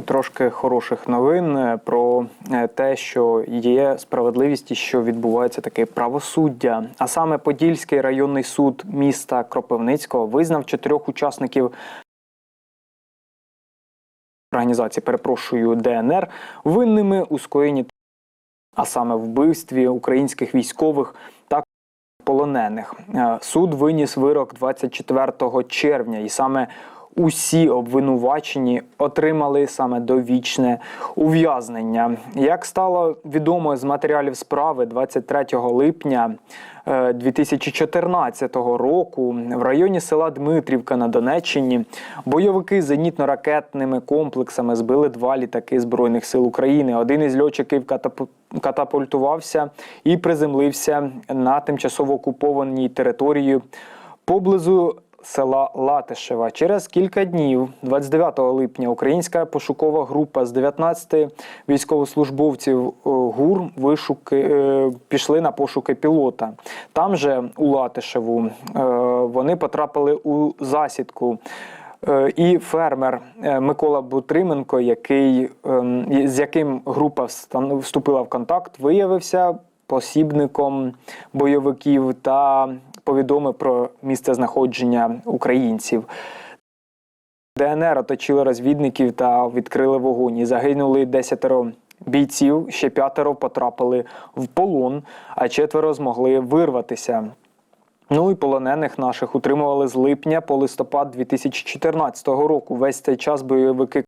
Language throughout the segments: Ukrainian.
і трошки хороших новин е, про е, те, що є справедливість і що відбувається таке правосуддя. А саме Подільський районний суд міста Кропивницького визнав чотирьох учасників організації, перепрошую, ДНР винними у скоєнні, а саме вбивстві українських військових та полонених. Е, Суд виніс вирок 24 червня, і саме усі обвинувачені отримали саме довічне ув'язнення. Як стало відомо з матеріалів справи 23 липня е, 2014 року в районі села Дмитрівка на Донеччині бойовики зенітно-ракетними комплексами збили два літаки Збройних сил України. Один із льотчиків катапультувався і приземлився на тимчасово окупованій території поблизу села Латишева. Через кілька днів, 29 липня, українська пошукова група з 19 військовослужбовців е, ГУР вишуки е, пішли на пошуки пілота. Там же у Латишеву е, вони потрапили у засідку. І фермер Микола Бутрименко, який, ем, з яким група вступила в контакт, виявився посібником бойовиків та повідомив про місце знаходження українців. ДНР оточили розвідників та відкрили вогонь. Загинули десятеро бійців, ще п'ятеро потрапили в полон, а четверо змогли вирватися. Ну і полонених наших утримували з липня по листопад 2014 року. Весь цей час бойовики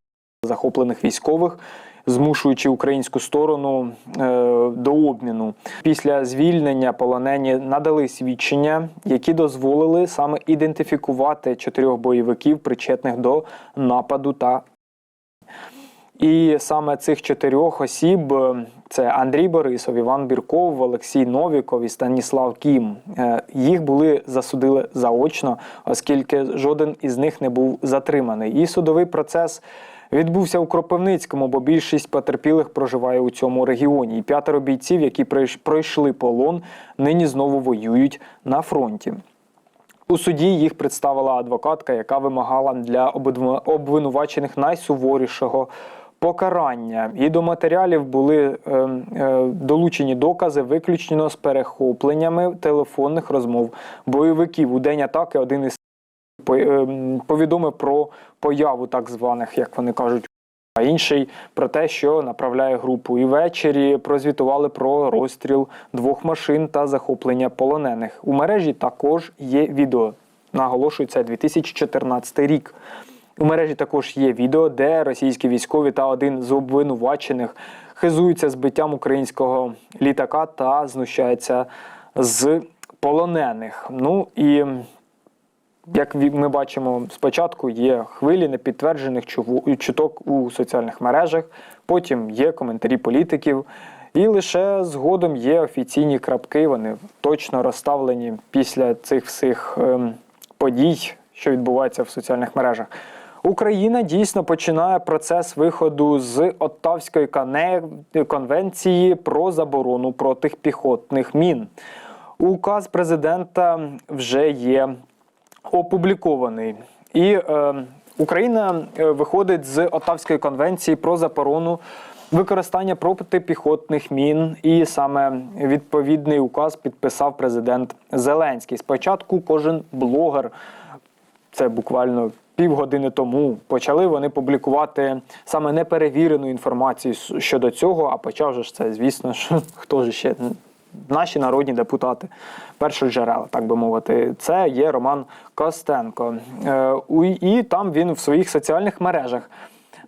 захоплених військових, змушуючи українську сторону е, до обміну. Після звільнення полонені надали свідчення, які дозволили саме ідентифікувати чотирьох бойовиків, причетних до нападу та і саме цих чотирьох осіб е, це Андрій Борисов, Іван Бірков, Олексій Новіков і Станіслав Кім. Е, Їх були засудили заочно, оскільки жоден із них не був затриманий. І судовий процес відбувся у Кропивницькому, бо більшість потерпілих проживає у цьому регіоні. І п'ятеро бійців, які пройшли полон, нині знову воюють на фронті. У суді їх представила адвокатка, яка вимагала для обвинувачених найсуворішого покарання. І до матеріалів були е, е, долучені докази виключно з перехопленнями телефонних розмов бойовиків. У день атаки один із повідомив про появу так званих, як вони кажуть, а інший про те, що направляє групу. І ввечері прозвітували про розстріл двох машин та захоплення полонених. У мережі також є відео. Наголошую, це 2014 рік. У мережі також є відео, де російські військові та один з обвинувачених хизуються збиттям українського літака та знущаються з полонених. Ну і як ми бачимо, спочатку є хвилі непідтверджених чуток у соціальних мережах, потім є коментарі політиків, і лише згодом є офіційні крапки. Вони точно розставлені після цих всіх ем, подій, що відбуваються в соціальних мережах. Україна дійсно починає процес виходу з Оттавської конвенції про заборону протипіхотних мін. Указ президента вже є опублікований. І е, Україна е, виходить з Оттавської конвенції про заборону використання протипіхотних мін. І саме відповідний указ підписав президент Зеленський. Спочатку кожен блогер, це буквально півгодини тому, почали вони публікувати саме неперевірену інформацію щодо цього. А почав же ж це, звісно ж, хто ж ще наші народні депутати, першоджерела, так би мовити, це є Роман Костенко. Е, І там він в своїх соціальних мережах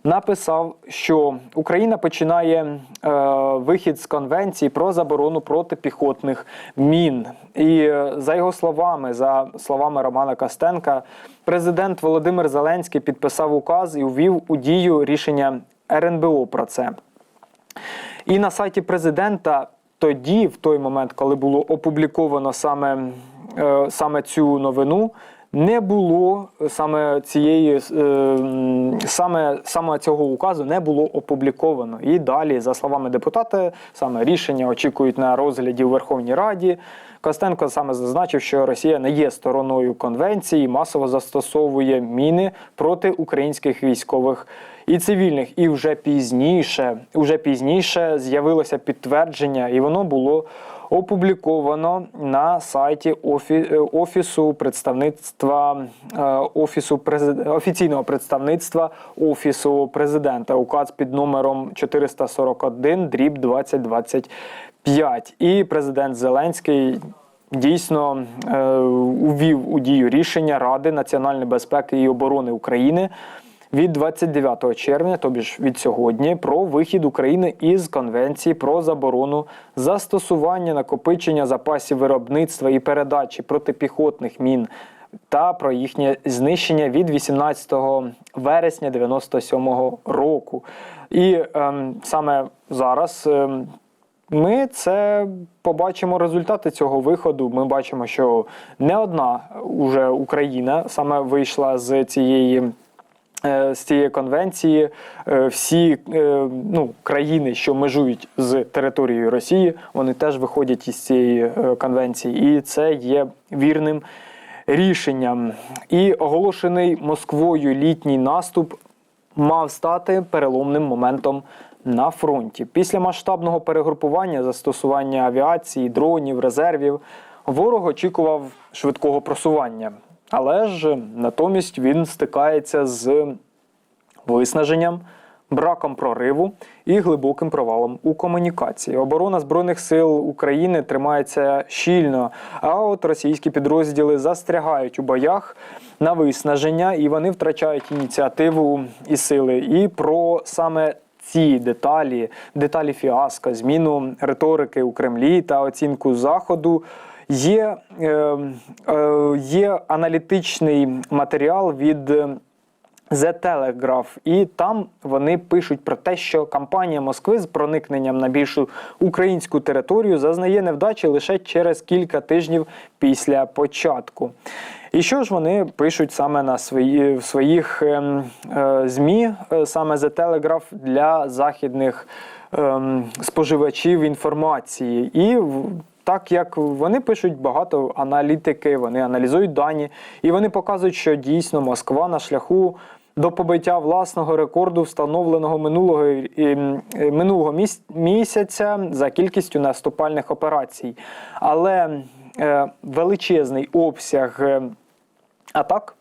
написав, що Україна починає е, вихід з конвенції про заборону протипіхотних мін. І е, за його словами, за словами Романа Костенка, президент Володимир Зеленський підписав указ і ввів у дію рішення РНБО про це. І на сайті президента тоді, в той момент, коли було опубліковано саме, е, саме цю новину, не було саме цієї е, саме, саме цього указу не було опубліковано. І далі, за словами депутата, саме рішення очікують на розгляді у Верховній Раді. Костенко саме зазначив, що Росія не є стороною конвенції, масово застосовує міни проти українських військових і цивільних. І вже пізніше, вже пізніше з'явилося підтвердження, і воно було опубліковано на сайті офі- е, офісу представництва е, офісу офіційного представництва офісу президента. Указ під номером 441 дріб 2025. І президент Зеленський. Дійсно е, увів у дію рішення Ради національної безпеки і оборони України від 29 червня, тобі ж від сьогодні, про вихід України із Конвенції про заборону застосування накопичення запасів виробництва і передачі протипіхотних мін та про їхнє знищення від 18 вересня 97 року. І ем, саме зараз. ем, ми це побачимо результати цього виходу. Ми бачимо, що не одна уже Україна саме вийшла з цієї. Е, З цієї конвенції Е, всі е, ну, країни, що межують з територією Росії, вони теж виходять із цієї конвенції, і це є вірним рішенням. І оголошений Москвою літній наступ мав стати переломним моментом на фронті. Після масштабного перегрупування, застосування авіації, дронів, резервів, ворог очікував швидкого просування. Але ж натомість він стикається з виснаженням, браком прориву і глибоким провалом у комунікації. Оборона збройних сил України тримається щільно, а от російські підрозділи застрягають у боях на виснаження і вони втрачають ініціативу і сили. І про саме ці деталі, деталі фіаско, зміну риторики у Кремлі та оцінку заходу. Є, е, е, є аналітичний матеріал від е, The Telegraph, і там вони пишуть про те, що кампанія Москви з проникненням на більшу українську територію зазнає невдачі лише через кілька тижнів після початку. І що ж вони пишуть саме на свої в своїх ем, е, змі, е, саме The Telegraph для західних ем, споживачів інформації, і так як вони пишуть багато аналітики, вони аналізують дані, і вони показують, що дійсно Москва на шляху до побиття власного рекорду, встановленого минулого минулого місяця за кількістю наступальних операцій. Але е, величезний обсяг е, атак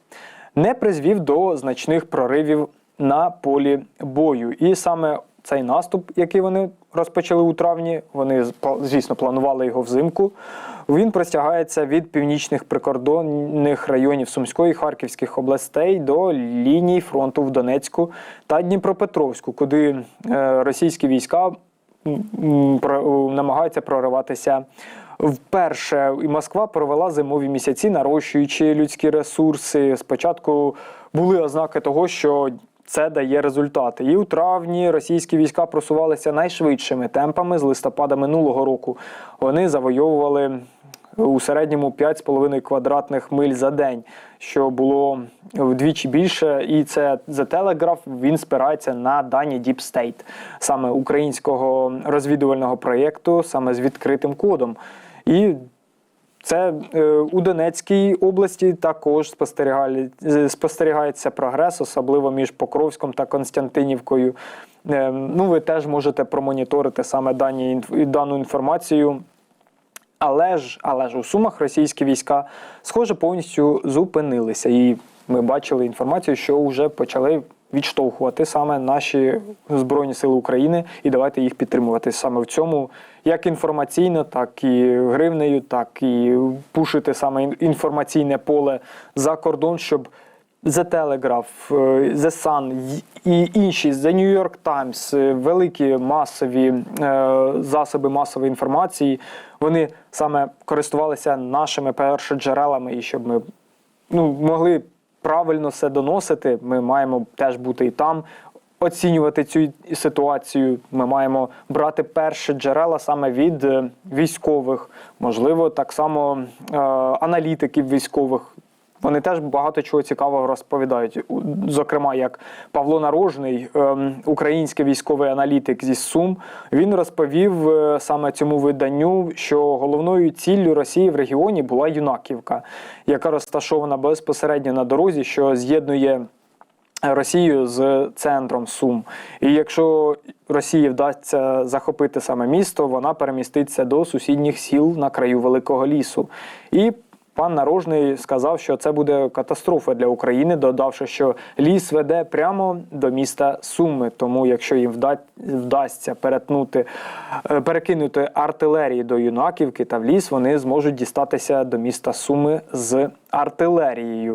не призвів до значних проривів на полі бою. І саме цей наступ, який вони розпочали у травні, вони звісно планували його взимку. Він простягається від північних прикордонних районів Сумської і Харківських областей до ліній фронту в Донецьку та Дніпропетровську, куди е, російські війська намагаються прориватися вперше. І Москва провела зимові місяці, нарощуючи людські ресурси. Спочатку були ознаки того, що це дає результати. І у травні російські війська просувалися найшвидшими темпами з листопада минулого року. Вони завойовували у середньому 5,5 квадратних миль за день, що було вдвічі більше. І це The Telegraph, він спирається на дані Deep State, саме українського розвідувального проєкту, саме з відкритим кодом. І це е, у Донецькій області також е, спостерігається прогрес, особливо між Покровськом та Константинівкою. Е, ну, ви теж можете промоніторити саме дані дану інформацію. Але ж, але ж у Сумах російські війська, схоже, повністю зупинилися. І ми бачили інформацію, що вже почали відштовхувати саме наші Збройні Сили України і давайте їх підтримувати. Саме в цьому, як інформаційно, так і гривнею, так і пушити саме інформаційне поле за кордон, щоб The Telegraph, е, The Sun і інші The New York Times, е, великі масові е, засоби масової інформації, вони саме користувалися нашими першоджерелами, і щоб ми ну, могли правильно все доносити, ми маємо теж бути і там. Оцінювати цю ситуацію, ми маємо брати перші джерела саме від е, військових, можливо, так само е, аналітиків військових. Вони теж багато чого цікавого розповідають. Зокрема, як Павло Нарожний, ем, український військовий аналітик зі Сум, він розповів е, саме цьому виданню, що головною ціллю Росії в регіоні була Юнаківка, яка розташована безпосередньо на дорозі, що з'єднує Росію з центром Сум. І якщо Росії вдасться захопити саме місто, вона переміститься до сусідніх сіл на краю Великого лісу. І пан Нарожний сказав, що це буде катастрофа для України, додавши, що ліс веде прямо до міста Суми. Тому, якщо їм вда- вдасться перетнути, е, перекинути артилерії до Юнаківки та в ліс, вони зможуть дістатися до міста Суми з артилерією.